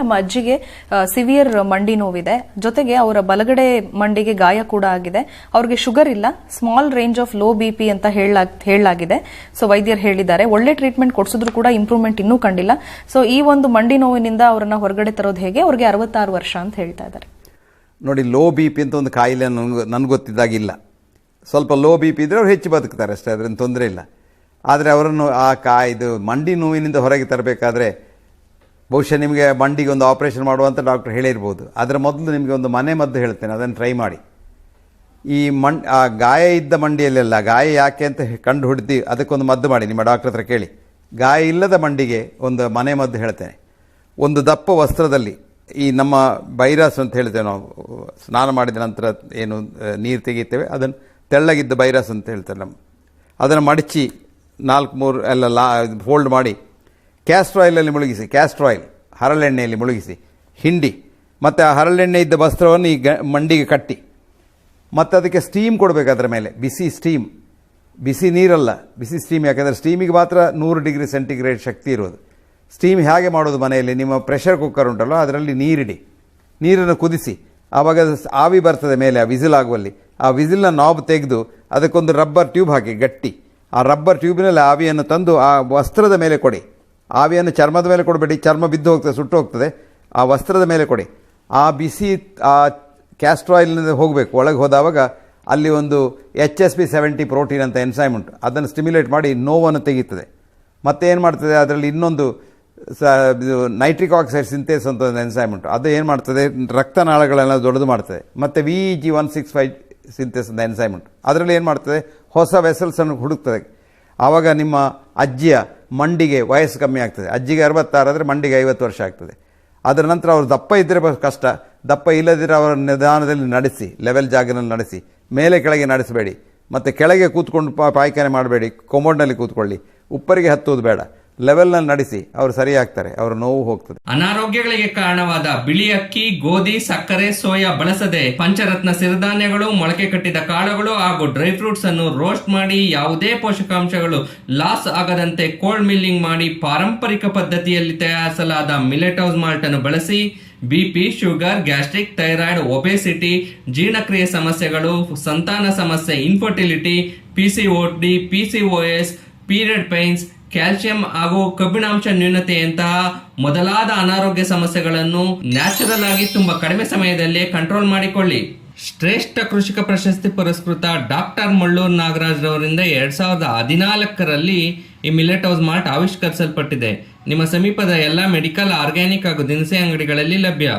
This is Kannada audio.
ನಮ್ಮ ಅಜ್ಜಿಗೆ ಸಿವಿಯರ್ ಮಂಡಿ ನೋವಿದೆ. ಜೊತೆಗೆ ಅವರ ಬಲಗಡೆ ಮಂಡಿಗೆ ಗಾಯ ಕೂಡ ಆಗಿದೆ. ಅವ್ರಿಗೆ ಶುಗರ್ ಇಲ್ಲ small range of low B P ಅಂತ ಹೇಳಲಾಗ್- ಹೇಳಲಾಗಿದೆ. ಸೊ ವೈದ್ಯರು ಹೇಳಿದ್ದಾರೆ, ಒಳ್ಳೆ ಟ್ರೀಟ್ಮೆಂಟ್ ಕೊಡಿಸಿದ್ರು ಕೂಡ ಇಂಪ್ರೂವ್ಮೆಂಟ್ ಇನ್ನೂ ಕಂಡಿಲ್ಲ. ಸೊ ಈ ಒಂದು ಮಂಡಿ ನೋವಿನಿಂದ ಅವರನ್ನ ಹೊರಗಡೆ ತರೋದು ಹೇಗೆ? ಅವ್ರಿಗೆ ಅರವತ್ತಾರು ವರ್ಷ ಅಂತ ಹೇಳ್ತಾ ಇದ್ದಾರೆ. ನೋಡಿ ಲೋ ಬಿ ಪಿ ಅಂತ ಒಂದು ಕಾಯಿಲೆ ನನಗೆ ನನಗೆ ಗೊತ್ತಿದ್ದಾಗಿಲ್ಲ. ಸ್ವಲ್ಪ ಲೋ ಬಿ ಪಿ ಇದ್ರೆ ಅವ್ರು ಹೆಚ್ಚು ಬದುಕ್ತಾರೆ ಅಷ್ಟೇ, ಅದರಿಂದ ತೊಂದರೆ ಇಲ್ಲ. ಆದರೆ ಅವರನ್ನು ಆ ಕಾ, ಇದು ಮಂಡಿ ನೋವಿನಿಂದ ಹೊರಗೆ ತರಬೇಕಾದ್ರೆ ಬಹುಶಃ ನಿಮಗೆ ಮಂಡಿಗೆ ಒಂದು ಆಪರೇಷನ್ ಮಾಡುವಂತ ಡಾಕ್ಟರ್ ಹೇಳಿರ್ಬೋದು. ಅದರ ಮೊದಲು ನಿಮಗೆ ಒಂದು ಮನೆ ಮದ್ದು ಹೇಳ್ತೇನೆ, ಅದನ್ನು ಟ್ರೈ ಮಾಡಿ. ಈ ಮಣ್, ಆ ಗಾಯ ಇದ್ದ ಮಂಡಿಯಲ್ಲೆಲ್ಲ, ಗಾಯ ಯಾಕೆ ಅಂತ ಕಂಡು ಹಿಡ್ದು ಅದಕ್ಕೊಂದು ಮದ್ದು ಮಾಡಿ, ನಿಮ್ಮ ಡಾಕ್ಟರ್ ಹತ್ರ ಕೇಳಿ. ಗಾಯ ಇಲ್ಲದ ಮಂಡಿಗೆ ಒಂದು ಮನೆ ಮದ್ದು ಹೇಳ್ತೇನೆ. ಒಂದು ದಪ್ಪ ವಸ್ತ್ರದಲ್ಲಿ, ಈ ನಮ್ಮ ಬೈರಾಸ್ ಅಂತ ಹೇಳ್ತೇವೆ ನಾವು, ಸ್ನಾನ ಮಾಡಿದ ನಂತರ ಏನು ನೀರು ತೆಗಿತೇವೆ ಅದನ್ನು ತೆಳ್ಳಗಿದ್ದ ಬೈರಾಸ್ ಅಂತ ಹೇಳ್ತಾರೆ ನಮ್ಮ. ಅದನ್ನು ಮಡಚಿ ನಾಲ್ಕು ಮೂರು, ಎಲ್ಲ ಲಾ ಫೋಲ್ಡ್ ಮಾಡಿ ಕ್ಯಾಸ್ಟ್ರ್ ಆಯಿಲಲ್ಲಿ ಮುಳುಗಿಸಿ ಕ್ಯಾಸ್ಟ್ರಾಯಿಲ್ ಹರಳೆಣ್ಣೆಯಲ್ಲಿ ಮುಳುಗಿಸಿ, ಹಿಂಡಿ, ಮತ್ತು ಆ ಹರಳೆಣ್ಣೆ ಇದ್ದ ವಸ್ತ್ರವನ್ನು ಈ ಮಂಡಿಗೆ ಕಟ್ಟಿ, ಮತ್ತು ಅದಕ್ಕೆ ಸ್ಟೀಮ್ ಕೊಡಬೇಕು ಅದರ ಮೇಲೆ, ಬಿಸಿ ಸ್ಟೀಮ್ ಬಿಸಿ ನೀರಲ್ಲ, ಬಿಸಿ ಸ್ಟೀಮ್ ಯಾಕೆಂದರೆ ಸ್ಟೀಮಿಗೆ ಮಾತ್ರ ನೂರು ಡಿಗ್ರಿ ಸೆಂಟಿಗ್ರೇಡ್ ಶಕ್ತಿ ಇರೋದು. ಸ್ಟೀಮ್ ಹೇಗೆ ಮಾಡೋದು ಮನೆಯಲ್ಲಿ? ನಿಮ್ಮ ಪ್ರೆಷರ್ ಕುಕ್ಕರ್ ಉಂಟಲ್ಲ, ಅದರಲ್ಲಿ ನೀರಿಡಿ, ನೀರನ್ನು ಕುದಿಸಿ, ಆವಾಗ ಆವಿ ಬರ್ತದೆ ಮೇಲೆ ಆ ವಿಸಿಲ್ ಆಗುವಲ್ಲಿ, ಆ ವಿಸಿಲ್ನ ನಾಬ್ ತೆಗೆದು ಅದಕ್ಕೊಂದು ರಬ್ಬರ್ ಟ್ಯೂಬ್ ಹಾಕಿ, ಗಟ್ಟಿ, ಆ ರಬ್ಬರ್ ಟ್ಯೂಬಿನಲ್ಲಿ ಆವಿಯನ್ನು ತಂದು ಆ ವಸ್ತ್ರದ ಮೇಲೆ ಕೊಡಿ. ಆವಿಯನ್ನು ಚರ್ಮದ ಮೇಲೆ ಕೊಡಬೇಡಿ, ಚರ್ಮ ಬಿದ್ದು ಹೋಗ್ತದೆ, ಸುಟ್ಟು ಹೋಗ್ತದೆ. ಆ ವಸ್ತ್ರದ ಮೇಲೆ ಕೊಡಿ. ಆ ಬಿಸಿ, ಆ ಕ್ಯಾಸ್ಟ್ರ್ ಆಯಿಲ್ನಿಂದ ಹೋಗಬೇಕು. ಒಳಗೆ ಹೋದಾವಾಗ ಅಲ್ಲಿ ಒಂದು H S P seventy protein ಅಂತ ಎನ್ಸೈಮ್ ಉಂಟು. ಅದನ್ನು ಸ್ಟಿಮ್ಯುಲೇಟ್ ಮಾಡಿ ನೋವನ್ನು ತೆಗೀತದೆ. ಮತ್ತೆ ಏನು ಮಾಡ್ತದೆ? ಅದರಲ್ಲಿ ಇನ್ನೊಂದು ಸ, ಇದು ನೈಟ್ರಿಕ್ ಆಕ್ಸೈಡ್ ಸಿಂಥೇಸ್ ಅಂತ ಒಂದು ಎನ್ಸೈಮ್ ಉಂಟು. ಅದು ಏನು ಮಾಡ್ತದೆ? ರಕ್ತನಾಳಗಳೆಲ್ಲ ದೊಡ್ಡದು ಮಾಡ್ತದೆ. ಮತ್ತು V G one six five synthase ಅಂತ ಎನ್ಸೈಮ್ ಉಂಟು. ಅದರಲ್ಲಿ ಏನು ಮಾಡ್ತದೆ? ಹೊಸ ವೆಸಲ್ಸನ್ನು ಹುಡುಕ್ತದೆ. ಆವಾಗ ನಿಮ್ಮ ಅಜ್ಜಿಯ ಮಂಡಿಗೆ ವಯಸ್ಸು ಕಮ್ಮಿ ಆಗ್ತದೆ. ಅಜ್ಜಿಗೆ ಅರವತ್ತಾರಾದರೆ ಮಂಡಿಗೆ ಐವತ್ತು ವರ್ಷ ಆಗ್ತದೆ. ಅದರ ನಂತರ ಅವರು ದಪ್ಪ ಇದ್ದರೆ ಕಷ್ಟ. ದಪ್ಪ ಇಲ್ಲದಿದ್ದರೆ ಅವರ ನಿಧಾನದಲ್ಲಿ ನಡೆಸಿ ಲೆವೆಲ್ ಜಾಗಿನಲ್ಲಿ ನಡೆಸಿ, ಮೇಲೆ ಕೆಳಗೆ ನಡೆಸಬೇಡಿ. ಮತ್ತು ಕೆಳಗೆ ಕೂತ್ಕೊಂಡು ಪಾಯ್ಕಾನೆ ಮಾಡಬೇಡಿ ಕೊಮೋಡ್ನಲ್ಲಿ ಕೂತ್ಕೊಳ್ಳಿ. ಉಪ್ಪರಿಗೆ ಹತ್ತುವುದು ಬೇಡ. ಲೆವೆಲ್ನಲ್ಲಿ ನಡೆಸಿ ಅವರು ಸರಿಯಾಗ್ತಾರೆ, ಅವರ ನೋವು ಹೋಗ್ತದೆ. ಅನಾರೋಗ್ಯಗಳಿಗೆ ಕಾರಣವಾದ ಬಿಳಿ ಅಕ್ಕಿ, ಗೋಧಿ, ಸಕ್ಕರೆ, ಸೋಯಾ ಬಳಸದೆ ಪಂಚರತ್ನ ಸಿರಿಧಾನ್ಯಗಳು, ಮೊಳಕೆ ಕಟ್ಟಿದ ಕಾಳುಗಳು ಹಾಗೂ ಡ್ರೈ ಫ್ರೂಟ್ಸ್ ಅನ್ನು ರೋಸ್ಟ್ ಮಾಡಿ ಯಾವುದೇ ಪೋಷಕಾಂಶಗಳು ಲಾಸ್ ಆಗದಂತೆ ಕೋಲ್ಡ್ ಮಿಲ್ಲಿಂಗ್ ಮಾಡಿ ಪಾರಂಪರಿಕ ಪದ್ಧತಿಯಲ್ಲಿ ತಯಾರಿಸಲಾದ ಮಿಲೆಟ್ ಹೌಸ್ ಮಾಲ್ಟ್ ಅನ್ನು ಬಳಸಿ BP sugar, gastric, thyroid, obesity, ಜೀರ್ಣಕ್ರಿಯೆ ಸಮಸ್ಯೆಗಳು, ಸಂತಾನ ಸಮಸ್ಯೆ infertility PCOD PCOS period pains calcium ಹಾಗೂ ಕಬ್ಬಿಣಾಂಶ ನ್ಯೂನತೆಯಂತಹ ಮೊದಲಾದ ಅನಾರೋಗ್ಯ ಸಮಸ್ಯೆಗಳನ್ನು ನ್ಯಾಚುರಲ್ ಆಗಿ ತುಂಬಾ ಕಡಿಮೆ ಸಮಯದಲ್ಲಿ ಕಂಟ್ರೋಲ್ ಮಾಡಿಕೊಳ್ಳಿ. ಶ್ರೇಷ್ಠ ಕೃಷಿಕ ಪ್ರಶಸ್ತಿ ಪುರಸ್ಕೃತ ಡಾಕ್ಟರ್ ಮಳ್ಳೂರ್ ನಾಗರಾಜ್ ರವರಿಂದ ಎರಡ್ ಸಾವಿರದ ಹದಿನಾಲ್ಕರಲ್ಲಿ ಈ ಮಿಲೆಟ್ ಹೌಸ್ ಮಾರ್ಟ್ ಆವಿಷ್ಕರಿಸಲ್ಪಟ್ಟಿದೆ. ನಿಮ್ಮ ಸಮೀಪದ ಎಲ್ಲ ಮೆಡಿಕಲ್, ಆರ್ಗ್ಯಾನಿಕ್ ಹಾಗೂ ದಿನಸಿ ಅಂಗಡಿಗಳಲ್ಲಿ ಲಭ್ಯ.